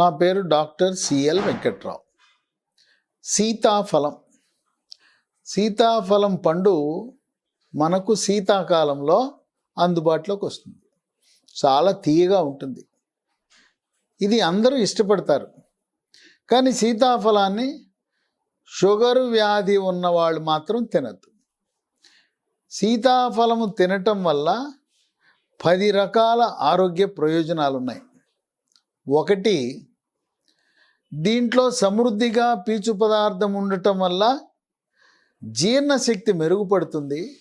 నా పేరు doctor CL Venkatrao. సీతాఫలం. సీతాఫలం పండు మనకు శీతాకాలంలో అందుబాటులోకి వస్తుంది. చాలా తీయగా ఉంటుంది. ఇది అందరూ ఇష్టపడతారు. కానీ సీతాఫలాన్ని షుగరు వ్యాధి ఉన్నవాళ్ళు మాత్రం తినద్దు. సీతాఫలము తినటం వల్ల పది రకాల ఆరోగ్య ప్రయోజనాలు ఉన్నాయి ఒకటి దీంట్లో సమృద్ధిగా పీచు పదార్థం ఉండటం వల్ల జీర్ణశక్తి మెరుగుపడుతుంది.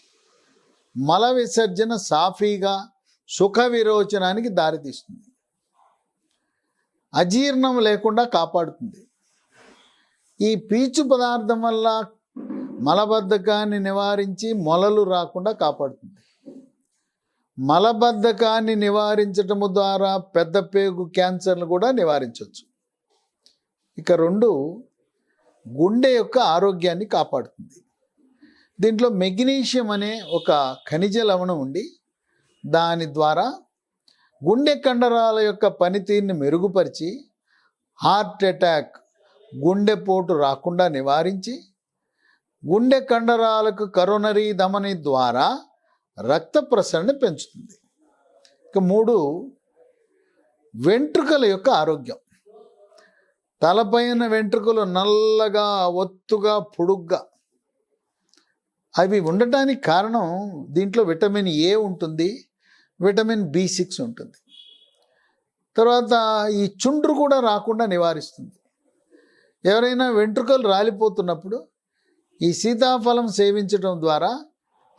మల విసర్జన సాఫీగా సుఖ విరోచనానికి దారితీస్తుంది. అజీర్ణం లేకుండా కాపాడుతుంది. ఈ పీచు పదార్థం వల్ల మలబద్ధకాన్ని నివారించి మొలలు రాకుండా కాపాడుతుంది. మలబద్ధకాన్ని నివారించటము ద్వారా పెద్ద పేగు క్యాన్సర్లు కూడా నివారించవచ్చు. ఇక రెండు గుండె యొక్క ఆరోగ్యాన్ని కాపాడుతుంది. దీంట్లో మెగ్నీషియం అనే ఒక ఖనిజ లవణం ఉండి దాని ద్వారా గుండె కండరాల యొక్క పనితీరుని మెరుగుపరిచి హార్ట్ అటాక్ గుండెపోటు రాకుండా నివారించి గుండె కండరాలకు కరోనరీ ధమని ద్వారా రక్త ప్రసరణ పెంచుతుంది. ఇక మూడు వెంట్రుకల యొక్క ఆరోగ్యం. తలపైన వెంట్రుకలు నల్లగా ఒత్తుగా పొడుగ్గా. అవి ఉండటానికి కారణం దీంట్లో విటమిన్ ఏ ఉంటుంది విటమిన్ బి సిక్స్ ఉంటుంది. తర్వాత ఈ చుండ్రు కూడా రాకుండా నివారిస్తుంది. ఎవరైనా వెంట్రుకలు రాలిపోతున్నప్పుడు ఈ సీతాఫలం సేవించడం ద్వారా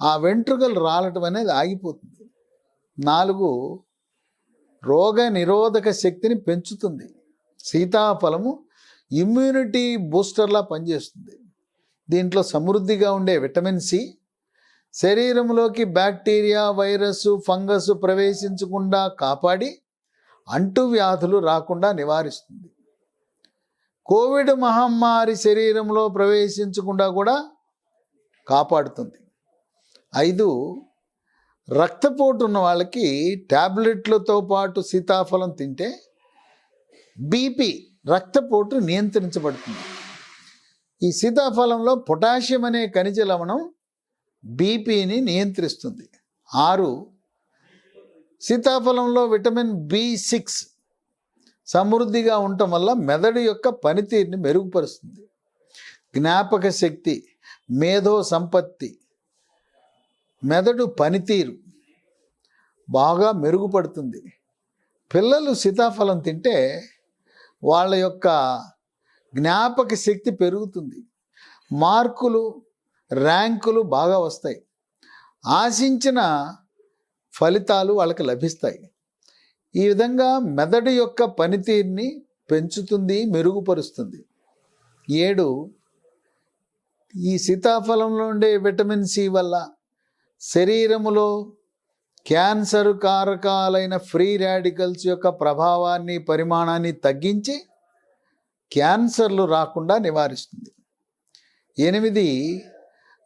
ఆ వెంట్రుకలు రాలటం అనేది ఆగిపోతుంది. నాలుగు రోగ నిరోధక శక్తిని పెంచుతుంది. సీతాఫలము ఇమ్యూనిటీ బూస్టర్లా పనిచేస్తుంది. దీంట్లో సమృద్ధిగా ఉండే విటమిన్ సి శరీరంలోకి బ్యాక్టీరియా వైరస్ ఫంగస్ ప్రవేశించకుండా కాపాడి అంటువ్యాధులు రాకుండా నివారిస్తుంది. కోవిడ్ మహమ్మారి శరీరంలో ప్రవేశించకుండా కూడా కాపాడుతుంది. ఐదు రక్తపోటు ఉన్న వాళ్ళకి ట్యాబ్లెట్లతో పాటు సీతాఫలం తింటే బీపీ రక్తపోటు నియంత్రించబడుతుంది. ఈ సీతాఫలంలో పొటాషియం అనే ఖనిజ లవణం బీపీని నియంత్రిస్తుంది. ఆరు సీతాఫలంలో విటమిన్ బి సిక్స్ సమృద్ధిగా ఉండటం వల్ల మెదడు యొక్క పనితీరుని మెరుగుపరుస్తుంది. జ్ఞాపక శక్తి మేధో సంపత్తి మెదడు పనితీరు బాగా మెరుగుపడుతుంది. పిల్లలు సీతాఫలం తింటే వాళ్ళ యొక్క జ్ఞాపక శక్తి పెరుగుతుంది. మార్కులు ర్యాంకులు బాగా వస్తాయి. ఆశించిన ఫలితాలు వాళ్ళకి లభిస్తాయి. ఈ విధంగా మెదడు యొక్క పనితీరుని పెంచుతుంది మెరుగుపరుస్తుంది. ఏడు ఈ సీతాఫలంలో ఉండే విటమిన్ సి వల్ల శరీరములో క్యాన్సర్ కారకాలైన ఫ్రీ రాడికల్స్ యొక్క ప్రభావాన్ని పరిమాణాన్ని తగ్గించి క్యాన్సర్లు రాకుండా నివారిస్తుంది. ఎనిమిది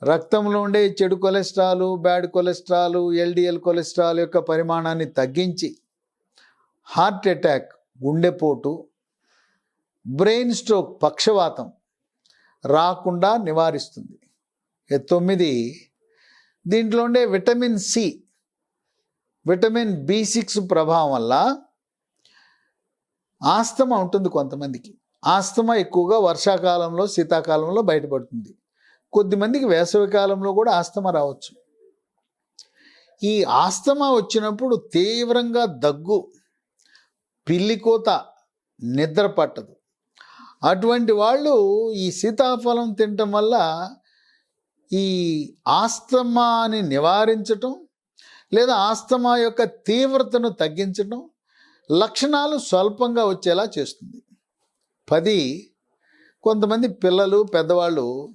రక్తంలో ఉండే చెడు cholesterol bad cholesterol LDL cholesterol యొక్క పరిమాణాన్ని తగ్గించి హార్ట్ అటాక్ గుండెపోటు బ్రెయిన్ స్ట్రోక్ పక్షవాతం రాకుండా నివారిస్తుంది. తొమ్మిది దీంట్లో ఉండే vitamin C vitamin B six ప్రభావం వల్ల ఆస్తమా ఉంటుంది కొంతమందికి. ఆస్తమా ఎక్కువగా వర్షాకాలంలో శీతాకాలంలో బయటపడుతుంది. కొద్దిమందికి వేసవికాలంలో కూడా ఆస్తమా రావచ్చు. ఈ ఆస్తమా వచ్చినప్పుడు తీవ్రంగా దగ్గు పిల్లికోత నిద్ర పట్టదు. అటువంటి వాళ్ళు ఈ సీతాఫలం తినటం వల్ల ఈ ఆస్తమాని నివారించటం లేదా ఆస్తమా యొక్క తీవ్రతను తగ్గించడం లక్షణాలు స్వల్పంగా వచ్చేలా చేస్తుంది. పది కొంతమంది పిల్లలు పెద్దవాళ్ళు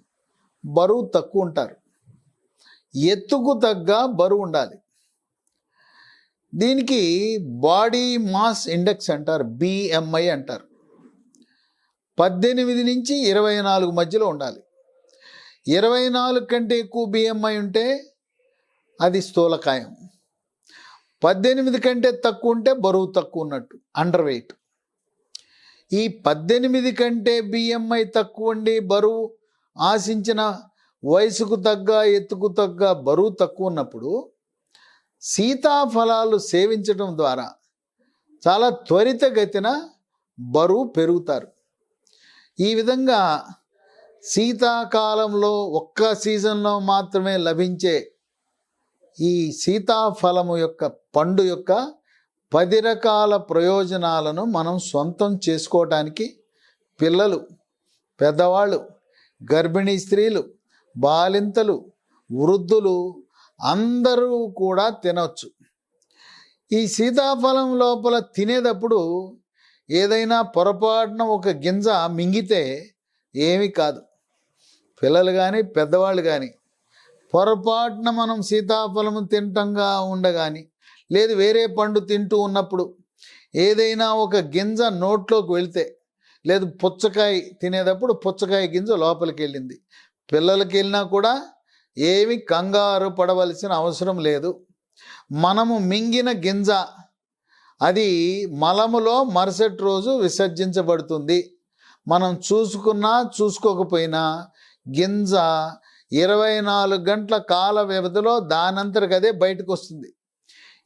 బరువు తక్కువ ఉంటారు. ఎత్తుకు తగ్గ బరువు ఉండాలి. దీనికి బాడీ మాస్ ఇండెక్స్ అంటారు బిఎంఐ అంటారు. పద్దెనిమిది నుంచి ఇరవై నాలుగు మధ్యలో ఉండాలి. ఇరవై నాలుగు కంటే ఎక్కువ బిఎంఐ ఉంటే అది స్థూలకాయం. పద్దెనిమిది కంటే తక్కువ ఉంటే బరువు తక్కువ ఉన్నట్టు అండర్ వెయిట్ ఈ పద్దెనిమిది కంటే బిఎంఐ తక్కువ ఉండి బరువు ఆశించిన వయసుకు తగ్గ ఎత్తుకు తగ్గ బరువు తక్కువ ఉన్నప్పుడు సీతాఫలాలు సేవించడం ద్వారా చాలా త్వరితగతిన బరువు పెరుగుతారు. ఈ విధంగా శీతాకాలంలో ఒక్క సీజన్లో మాత్రమే లభించే ఈ సీతాఫలము యొక్క పండు యొక్క పది రకాల ప్రయోజనాలను మనం సొంతం చేసుకోవటానికి పిల్లలు పెద్దవాళ్ళు గర్భిణీ స్త్రీలు బాలింతలు వృద్ధులు అందరూ కూడా తినవచ్చు ఈ సీతాఫలం లోపల తినేటప్పుడు ఏదైనా పొరపాటున ఒక గింజ మింగితే ఏమీ కాదు. పిల్లలు కానీ పెద్దవాళ్ళు కానీ పొరపాటున మనం సీతాఫలము తింటంగా ఉండగాని లేదు వేరే పండు తింటూ ఉన్నప్పుడు ఏదైనా ఒక గింజ నోట్లోకి వెళ్తే లేదు పుచ్చకాయ తినేటప్పుడు పుచ్చకాయ గింజ లోపలికి వెళ్ళింది పిల్లలకి వెళ్ళినా కూడా ఏమి కంగారు పడవలసిన అవసరం లేదు. మనము మింగిన గింజ అది మలములో మరుసటి రోజు విసర్జించబడుతుంది. మనం చూసుకున్నా చూసుకోకపోయినా గింజ ఇరవై నాలుగు గంటల కాల వ్యవధిలో దానంతరికి అదే బయటకు వస్తుంది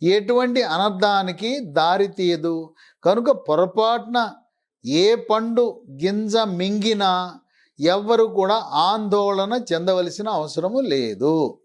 ఎటువంటి అనర్థానికి దారి తీయదు. కనుక పొరపాటున ఏ పండు గింజ మింగినా ఎవ్వరు కూడా ఆందోళన చెందవలసిన అవసరము లేదు.